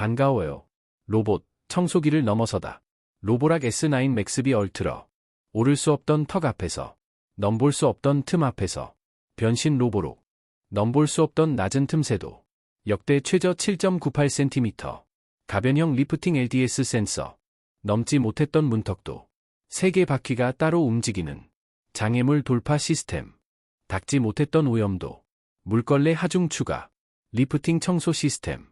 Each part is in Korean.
반가워요. 로봇, 청소기를 넘어서다. 로보락 S9 맥스비 얼트러. 오를 수 없던 턱 앞에서. 넘볼 수 없던 틈 앞에서. 변신 로보로. 넘볼 수 없던 낮은 틈새도. 역대 최저 7.98cm. 가변형 리프팅 LDS 센서. 넘지 못했던 문턱도. 세개 바퀴가 따로 움직이는. 장애물 돌파 시스템. 닦지 못했던 오염도. 물걸레 하중 추가. 리프팅 청소 시스템.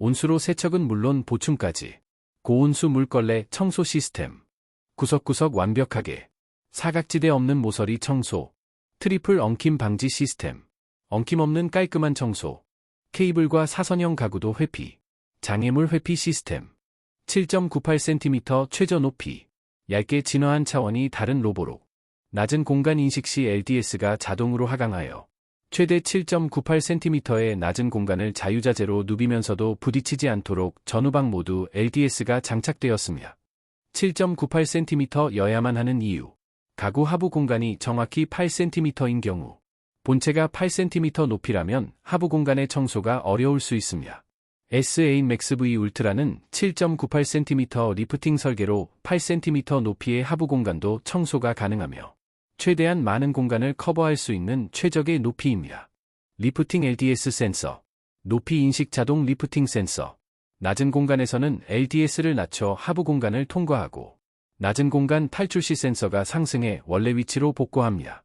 온수로 세척은 물론 보충까지. 고온수 물걸레 청소 시스템. 구석구석 완벽하게. 사각지대 없는 모서리 청소. 트리플 엉킴 방지 시스템. 엉킴 없는 깔끔한 청소. 케이블과 사선형 가구도 회피. 장애물 회피 시스템. 7.98cm 최저 높이. 얇게 진화한 차원이 다른 로보로. 낮은 공간 인식 시 LDS가 자동으로 하강하여 최대 7.98cm의 낮은 공간을 자유자재로 누비면서도 부딪히지 않도록 전후방 모두 LDS가 장착되었으며 7.98cm여야만 하는 이유. 가구 하부 공간이 정확히 8cm인 경우 본체가 8cm 높이라면 하부 공간의 청소가 어려울 수 있으며 S8 Max V 울트라는 7.98cm 리프팅 설계로 8cm 높이의 하부 공간도 청소가 가능하며 최대한 많은 공간을 커버할 수 있는 최적의 높이입니다. 리프팅 LDS 센서 높이 인식 자동 리프팅 센서 낮은 공간에서는 LDS를 낮춰 하부 공간을 통과하고 낮은 공간 탈출 시 센서가 상승해 원래 위치로 복구합니다.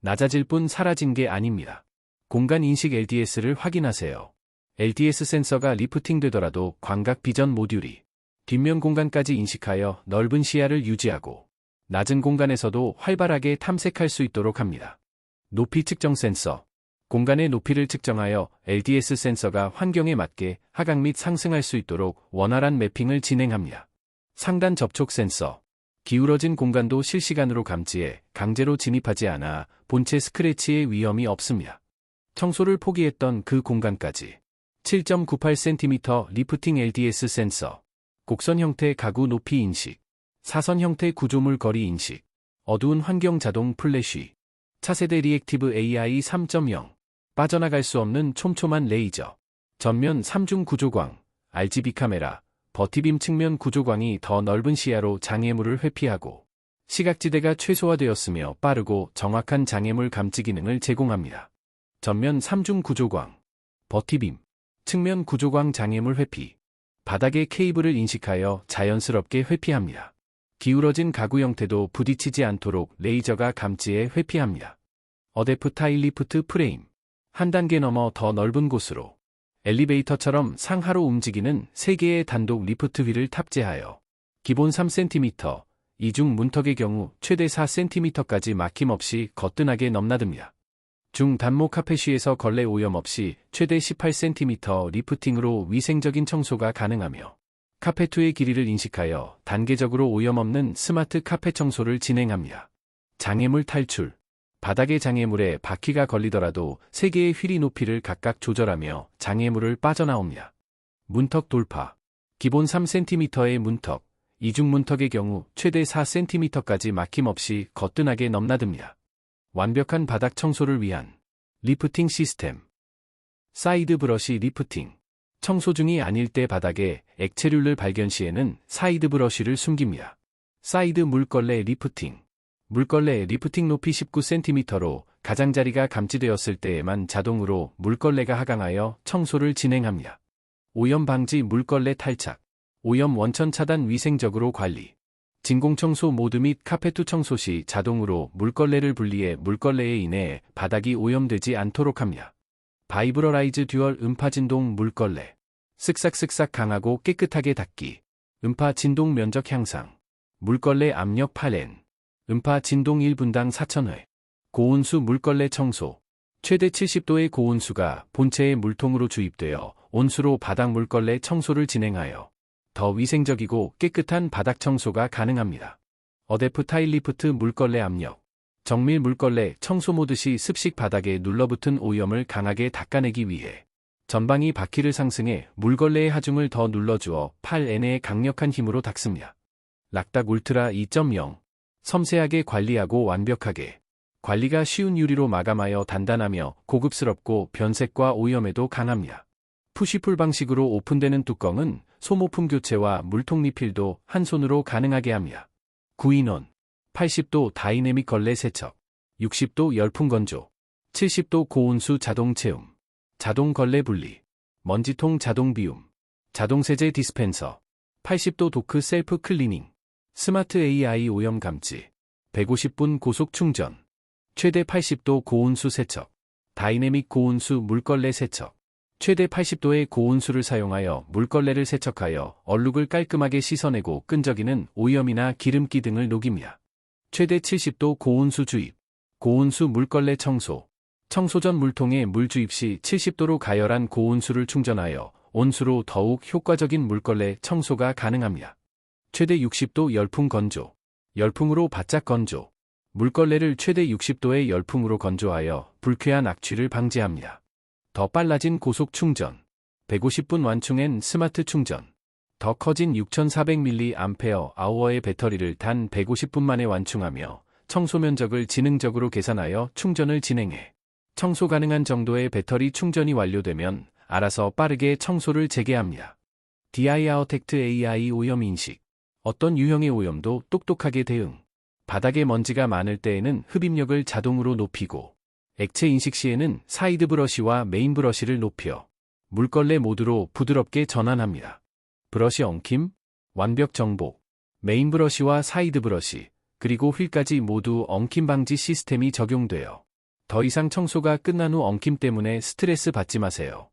낮아질 뿐 사라진 게 아닙니다. 공간 인식 LDS를 확인하세요. LDS 센서가 리프팅 되더라도 광각 비전 모듈이 뒷면 공간까지 인식하여 넓은 시야를 유지하고 낮은 공간에서도 활발하게 탐색할 수 있도록 합니다. 높이 측정 센서 공간의 높이를 측정하여 LDS 센서가 환경에 맞게 하강 및 상승할 수 있도록 원활한 매핑을 진행합니다. 상단 접촉 센서 기울어진 공간도 실시간으로 감지해 강제로 진입하지 않아 본체 스크래치의 위험이 없습니다. 청소를 포기했던 그 공간까지 7.98cm 리프팅 LDS 센서 곡선 형태 가구 높이 인식 사선 형태 구조물 거리 인식, 어두운 환경 자동 플래시, 차세대 리액티브 AI 3.0, 빠져나갈 수 없는 촘촘한 레이저, 전면 3중 구조광, RGB 카메라, 버티빔 측면 구조광이 더 넓은 시야로 장애물을 회피하고 시각지대가 최소화되었으며 빠르고 정확한 장애물 감지 기능을 제공합니다. 전면 3중 구조광, 버티빔, 측면 구조광 장애물 회피, 바닥의 케이블을 인식하여 자연스럽게 회피합니다. 기울어진 가구 형태도 부딪히지 않도록 레이저가 감지해 회피합니다. 어데프 타 일 리프트 프레임. 한 단계 넘어 더 넓은 곳으로 엘리베이터처럼 상하로 움직이는 3개의 단독 리프트 휠을 탑재하여 기본 3cm, 이중 문턱의 경우 최대 4cm까지 막힘없이 거뜬하게 넘나듭니다. 중단모 카페쉬에서 걸레 오염 없이 최대 18cm 리프팅으로 위생적인 청소가 가능하며 카페2의 길이를 인식하여 단계적으로 오염없는 스마트 카페 청소를 진행합니다. 장애물 탈출 바닥의 장애물에 바퀴가 걸리더라도 3개의 휠이 높이를 각각 조절하며 장애물을 빠져나옵니다. 문턱 돌파 기본 3cm의 문턱, 이중 문턱의 경우 최대 4cm까지 막힘없이 거뜬하게 넘나듭니다. 완벽한 바닥 청소를 위한 리프팅 시스템 사이드 브러시 리프팅 청소 중이 아닐 때 바닥에 액체류를 발견 시에는 사이드 브러쉬를 숨깁니다. 사이드 물걸레 리프팅 물걸레 리프팅 높이 19cm로 가장자리가 감지되었을 때에만 자동으로 물걸레가 하강하여 청소를 진행합니다. 오염 방지 물걸레 탈착 오염 원천 차단 위생적으로 관리 진공청소 모드 및 카페트 청소 시 자동으로 물걸레를 분리해 물걸레에 인해 바닥이 오염되지 않도록 합니다. 바이브러라이즈 듀얼 음파 진동 물걸레. 쓱싹쓱싹 강하고 깨끗하게 닦기. 음파 진동 면적 향상. 물걸레 압력 8N. 음파 진동 1분당 4,000회. 고온수 물걸레 청소. 최대 70도의 고온수가 본체의 물통으로 주입되어 온수로 바닥 물걸레 청소를 진행하여 더 위생적이고 깨끗한 바닥 청소가 가능합니다. 어데프 타일리프트 물걸레 압력. 정밀 물걸레 청소 모드 시 습식 바닥에 눌러붙은 오염을 강하게 닦아내기 위해 전방이 바퀴를 상승해 물걸레의 하중을 더 눌러주어 팔 N의 강력한 힘으로 닦습니다. 락닥 울트라 2.0 섬세하게 관리하고 완벽하게 관리가 쉬운 유리로 마감하여 단단하며 고급스럽고 변색과 오염에도 강합니다. 푸시풀 방식으로 오픈되는 뚜껑은 소모품 교체와 물통 리필도 한 손으로 가능하게 합니다. 구인원 80도 다이내믹 걸레 세척 60도 열풍 건조 70도 고온수 자동 체움 자동 걸레 분리 먼지통 자동 비움 자동 세제 디스펜서 80도 도크 셀프 클리닝 스마트 AI 오염 감지 150분 고속 충전 최대 80도 고온수 세척 다이내믹 고온수 물걸레 세척 최대 80도의 고온수를 사용하여 물걸레를 세척하여 얼룩을 깔끔하게 씻어내고 끈적이는 오염이나 기름기 등을 녹입니다. 최대 70도 고온수 주입, 고온수 물걸레 청소, 청소 전 물통에 물 주입 시 70도로 가열한 고온수를 충전하여 온수로 더욱 효과적인 물걸레 청소가 가능합니다. 최대 60도 열풍 건조, 열풍으로 바짝 건조, 물걸레를 최대 60도의 열풍으로 건조하여 불쾌한 악취를 방지합니다. 더 빨라진 고속 충전, 150분 완충엔 스마트 충전, 더 커진 6400mAh의 배터리를 단 150분 만에 완충하며 청소 면적을 지능적으로 계산하여 충전을 진행해 청소 가능한 정도의 배터리 충전이 완료되면 알아서 빠르게 청소를 재개합니다. DI아어텍트 AI 오염 인식 어떤 유형의 오염도 똑똑하게 대응 바닥에 먼지가 많을 때에는 흡입력을 자동으로 높이고 액체 인식 시에는 사이드 브러쉬와 메인 브러쉬를 높여 물걸레 모드로 부드럽게 전환합니다. 브러쉬 엉킴, 완벽 정복, 메인 브러쉬와 사이드 브러쉬, 그리고 휠까지 모두 엉킴 방지 시스템이 적용되어 더 이상 청소가 끝난 후 엉킴 때문에 스트레스 받지 마세요.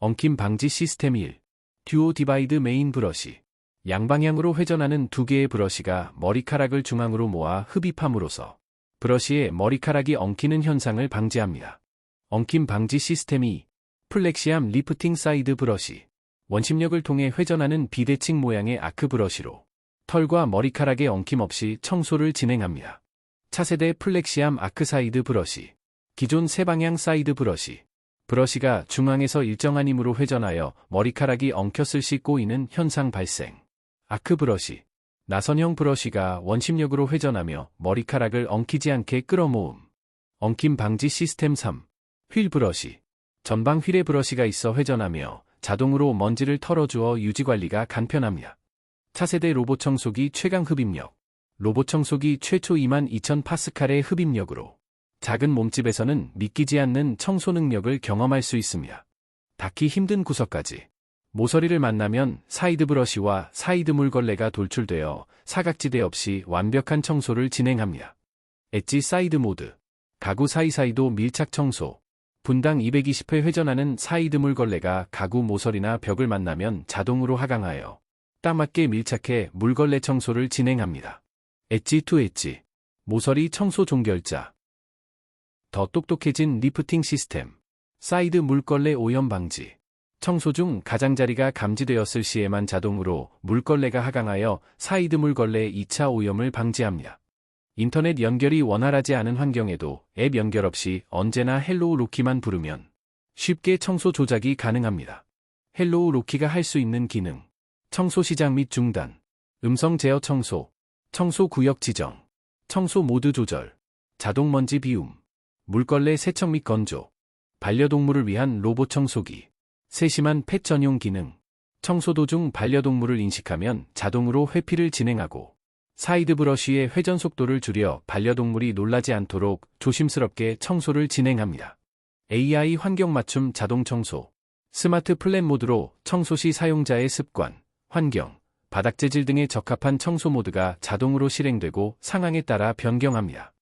엉킴 방지 시스템 1. 듀오 디바이드 메인 브러쉬. 양방향으로 회전하는 두 개의 브러쉬가 머리카락을 중앙으로 모아 흡입함으로써 브러쉬에 머리카락이 엉키는 현상을 방지합니다. 엉킴 방지 시스템 2. 플렉시암 리프팅 사이드 브러쉬. 원심력을 통해 회전하는 비대칭 모양의 아크 브러쉬로 털과 머리카락의 엉킴 없이 청소를 진행합니다. 차세대 플렉시암 아크 사이드 브러쉬. 기존 세방향 사이드 브러쉬. 브러쉬가 중앙에서 일정한 힘으로 회전하여 머리카락이 엉켰을 시 꼬이는 현상 발생. 아크 브러쉬. 나선형 브러쉬가 원심력으로 회전하며 머리카락을 엉키지 않게 끌어모음. 엉킴 방지 시스템 3. 휠 브러쉬. 전방 휠에 브러쉬가 있어 회전하며 자동으로 먼지를 털어주어 유지관리가 간편합니다. 차세대 로봇 청소기 최강 흡입력. 로봇 청소기 최초 22,000파스칼의 흡입력으로 작은 몸집에서는 믿기지 않는 청소 능력을 경험할 수 있습니다. 닿기 힘든 구석까지. 모서리를 만나면 사이드 브러쉬와 사이드 물걸레가 돌출되어 사각지대 없이 완벽한 청소를 진행합니다. 엣지 사이드 모드. 가구 사이사이도 밀착 청소. 분당 220회 회전하는 사이드 물걸레가 가구 모서리나 벽을 만나면 자동으로 하강하여 딱 맞게 밀착해 물걸레 청소를 진행합니다. 엣지 투 엣지. 모서리 청소 종결자. 더 똑똑해진 리프팅 시스템. 사이드 물걸레 오염 방지. 청소 중 가장자리가 감지되었을 시에만 자동으로 물걸레가 하강하여 사이드 물걸레 2차 오염을 방지합니다. 인터넷 연결이 원활하지 않은 환경에도 앱 연결 없이 언제나 헬로우 로키만 부르면 쉽게 청소 조작이 가능합니다. 헬로우 로키가 할 수 있는 기능. 청소 시작 및 중단. 음성 제어 청소. 청소 구역 지정. 청소 모드 조절. 자동 먼지 비움. 물걸레 세척 및 건조. 반려동물을 위한 로봇 청소기. 세심한 펫 전용 기능. 청소 도중 반려동물을 인식하면 자동으로 회피를 진행하고 사이드 브러쉬의 회전 속도를 줄여 반려동물이 놀라지 않도록 조심스럽게 청소를 진행합니다. AI 환경 맞춤 자동 청소. 스마트 플랜 모드로 청소 시 사용자의 습관, 환경, 바닥 재질 등에 적합한 청소 모드가 자동으로 실행되고 상황에 따라 변경합니다.